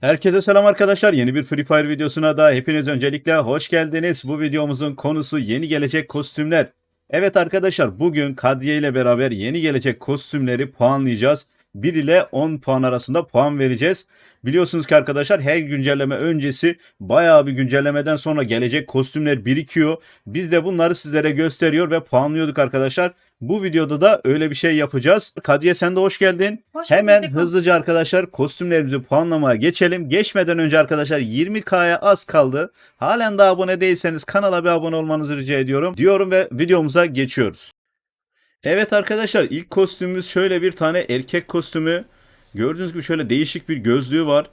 Herkese selam arkadaşlar. Yeni bir Free Fire videosuna da hepiniz öncelikle hoş geldiniz. Bu videomuzun konusu yeni gelecek kostümler. Evet arkadaşlar bugün Kadriye ile beraber yeni gelecek kostümleri puanlayacağız. 1 ile 10 puan arasında puan vereceğiz. Biliyorsunuz ki arkadaşlar her güncelleme öncesi bayağı bir güncellemeden sonra gelecek kostümler birikiyor. Biz de bunları sizlere gösteriyor ve puanlıyorduk arkadaşlar. Bu videoda da öyle bir şey yapacağız. Kadriye sen de hoş geldin. Hoş Hemen bulduk. hızlıca arkadaşlar kostümlerimizi puanlamaya geçelim. Geçmeden önce arkadaşlar 20K'ya az kaldı. Halen daha abone değilseniz kanala bir abone olmanızı rica ediyorum. Diyorum ve videomuza geçiyoruz. Evet arkadaşlar ilk kostümümüz şöyle bir tane erkek kostümü. Gördüğünüz gibi şöyle değişik bir gözlüğü var.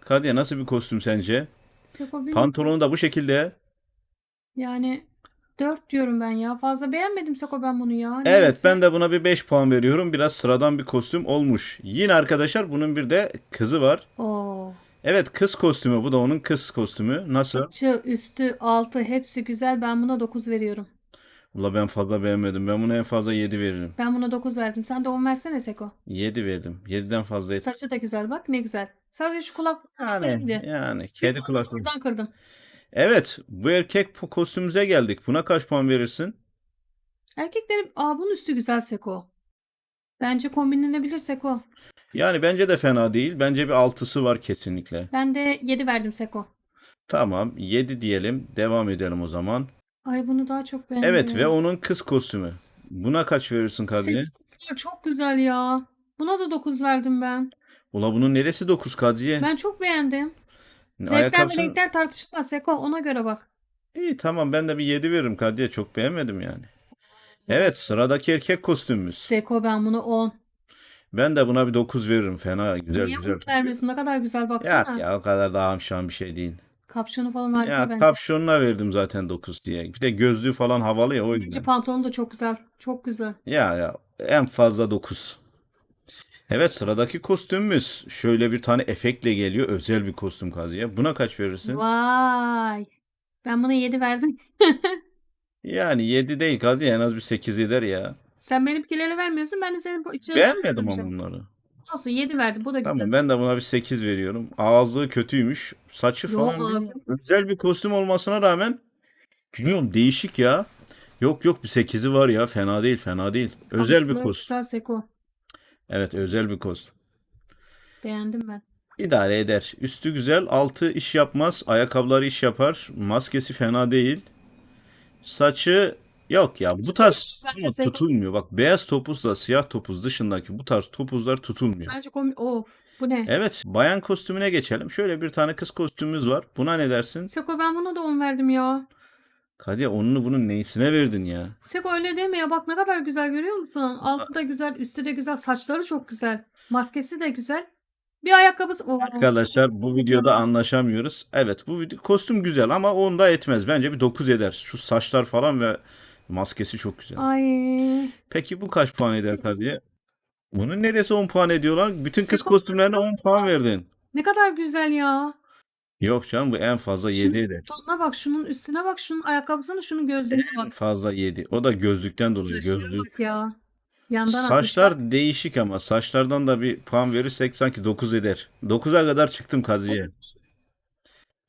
Kadriye nasıl bir kostüm sence? Pantolonu da bu şekilde. yani 4 diyorum ben ya. Fazla beğenmedim Seko ben bunu ya. Evet Neyse. ben de buna bir 5 puan veriyorum. Biraz sıradan bir kostüm olmuş. Yine arkadaşlar bunun bir de kızı var. Oo. Evet kız kostümü bu da onun kız kostümü. Nasıl? Saçı, üstü, altı hepsi güzel. Ben buna 9 veriyorum. Ula ben fazla beğenmedim. Ben buna en fazla 7 veririm. Ben buna 9 verdim. Sen de 10 versene Seko. 7 verdim. 7'den fazla. Saçı da güzel bak ne güzel. Sadece şu kulak Yani, yani kedi kulaklı. Buradan kırdım. Evet bu erkek kostümümüze geldik. Buna kaç puan verirsin? Erkeklerin aa bunun üstü güzel Seko. Bence kombinlenebilir Seko. Yani bence de fena değil. Bence bir 6'sı var kesinlikle. Ben de 7 verdim Seko. Tamam 7 diyelim. Devam edelim o zaman. Ay bunu daha çok beğendim. Evet ve onun kız kostümü. Buna kaç verirsin Kadriye? Senin çok güzel ya. Buna da 9 verdim ben. Ula bunun neresi 9 Kadriye? Ben çok beğendim. Zevkler ve Ayakkabısın... renkler tartışılmaz Seko ona göre bak. İyi tamam ben de bir 7 veririm Kadriye. Çok beğenmedim yani. Evet sıradaki erkek kostümümüz. Seko ben bunu 10. Ben de buna bir 9 veririm. Fena güzel Niye güzel. bunu vermiyorsun? Ne kadar güzel baksana. Yok ya o kadar da hamşan bir şey değil. Kapşonu falan harika Ya bence. kapşonuna verdim zaten 9 diye. Bir de gözlüğü falan havalı ya o Bence yüzden. pantolonu da çok güzel. Çok güzel. Ya ya en fazla 9. Evet sıradaki kostümümüz şöyle bir tane efektle geliyor. Özel bir kostüm Kaziye. Buna kaç verirsin? Vay. Ben buna 7 verdim. Yani 7 değil Kaziye en az bir 8 eder ya. Sen benimkileri vermiyorsun. Ben de senin bu içine Beğenmedim ama bunları. Olsun 7 verdim. Bu da güzel. Tamam ben de buna bir 8 veriyorum. Ağızlığı kötüymüş. Saçı Yo, falan bilmiyorum. ağzı- özel bir kostüm olmasına rağmen bilmiyorum değişik ya. Yok yok bir 8'i var ya fena değil fena değil. Özel bir kostüm. Güzel Seko. Evet özel bir kostüm. Beğendim ben. İdare eder. Üstü güzel, altı iş yapmaz, ayakkabıları iş yapar, maskesi fena değil. Saçı yok ya bu tarz Bence ama tutulmuyor. Bak beyaz topuzla siyah topuz dışındaki bu tarz topuzlar tutulmuyor. Bence komik. Of. Bu ne? Evet, bayan kostümüne geçelim. Şöyle bir tane kız kostümümüz var. Buna ne dersin? Seko ben buna da 10 verdim ya. Kadir onunu bunun neyisine verdin ya? Seko öyle deme ya. Bak ne kadar güzel görüyor musun? Altı da güzel, üstü de güzel. Saçları çok güzel. Maskesi de güzel. Bir ayakkabısı. Oh, Arkadaşlar bu videoda anlaşamıyoruz. Evet bu video, kostüm güzel ama onda etmez. Bence bir 9 eder. Şu saçlar falan ve maskesi çok güzel. Ay. Peki bu kaç puan eder Kadriye? Bunun neresi 10 puan ediyorlar? Bütün kız Seko, kostümlerine baksana. 10 puan verdin. Ne kadar güzel ya. Yok canım bu en fazla Şunun 7 eder. tonuna bak, şunun üstüne bak, şunun ayakkabısına, şunun gözlüğüne En bak. fazla 7. O da gözlükten dolayı. Saçlara Gözlük. bak ya. Yandan Saçlar atmışlar. değişik ama saçlardan da bir puan verirsek sanki 9 eder. 9'a kadar çıktım Kadriye.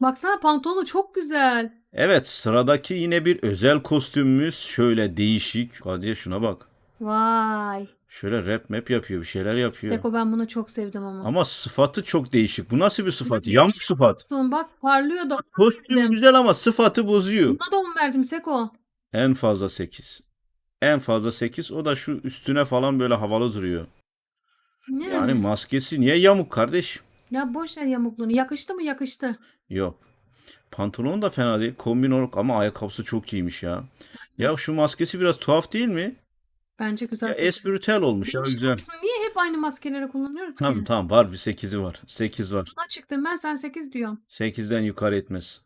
Baksana pantolonu çok güzel. Evet sıradaki yine bir özel kostümümüz. Şöyle değişik. Kadriye şuna bak. Vay. Şöyle rap map yapıyor bir şeyler yapıyor. Beko ben bunu çok sevdim ama. Ama sıfatı çok değişik. Bu nasıl bir sıfat? Yamuk sıfat. Son bak parlıyor da. Kostüm güzel ama sıfatı bozuyor. Buna da 10 verdim Seko. En fazla 8. En fazla 8. O da şu üstüne falan böyle havalı duruyor. Ne? Yani maskesi niye yamuk kardeş? Ya boş ver yamukluğunu. Yakıştı mı? Yakıştı. Yok. Pantolon da fena değil. Kombin olarak ama ayakkabısı çok iyiymiş ya. Ya şu maskesi biraz tuhaf değil mi? Bence güzel. Ya espritüel olmuş ya Hiç güzel. Niye hep aynı maskeleri kullanıyoruz ki? Tamam tamam var bir 8'i var. 8 var. Buna çıktım ben sen 8 diyorum. 8'den yukarı etmez.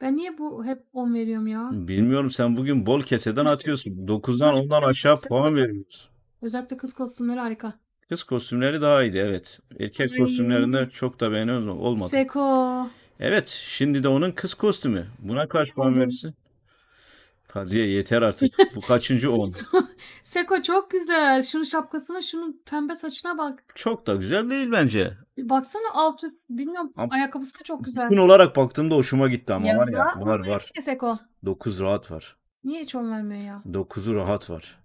Ben niye bu hep 10 veriyorum ya? Bilmiyorum sen bugün bol keseden atıyorsun. 9'dan 10'dan aşağı puan veriyorsun. Özellikle kız kostümleri harika. Kız kostümleri daha iyiydi evet. Erkek Ay. kostümlerinde çok da beğeniyorum olmadı. Seko. Evet şimdi de onun kız kostümü. Buna kaç puan verirsin? Kadriye yeter artık. Bu kaçıncı 10? Seko çok güzel. Şunun şapkasına, şunun pembe saçına bak. Çok da güzel değil bence. Baksana altı bilmiyorum Ama- ayakkabısı da çok güzel. Bütün olarak baktığımda hoşuma gitti ama Ya, var ya. Var var. Neresi kesek o? 9 rahat var. Niye hiç on vermiyor ya? 9'u rahat var.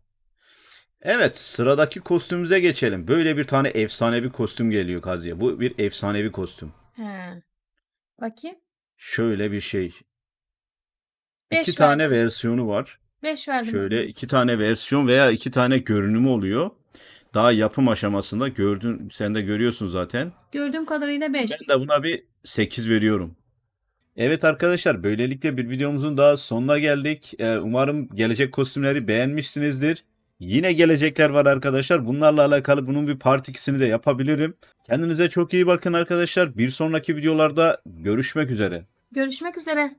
Evet sıradaki kostümümüze geçelim. Böyle bir tane efsanevi kostüm geliyor Kaziye. Bu bir efsanevi kostüm. He. Bakayım. Şöyle bir şey. Beş iki tane verdim. versiyonu var. Beş verdim. Şöyle iki tane versiyon veya iki tane görünümü oluyor. Daha yapım aşamasında gördün sen de görüyorsun zaten. Gördüğüm kadarıyla beş. Ben de buna bir 8 veriyorum. Evet arkadaşlar böylelikle bir videomuzun daha sonuna geldik. Ee, umarım gelecek kostümleri beğenmişsinizdir. Yine gelecekler var arkadaşlar. Bunlarla alakalı bunun bir part 2'sini de yapabilirim. Kendinize çok iyi bakın arkadaşlar. Bir sonraki videolarda görüşmek üzere. Görüşmek üzere.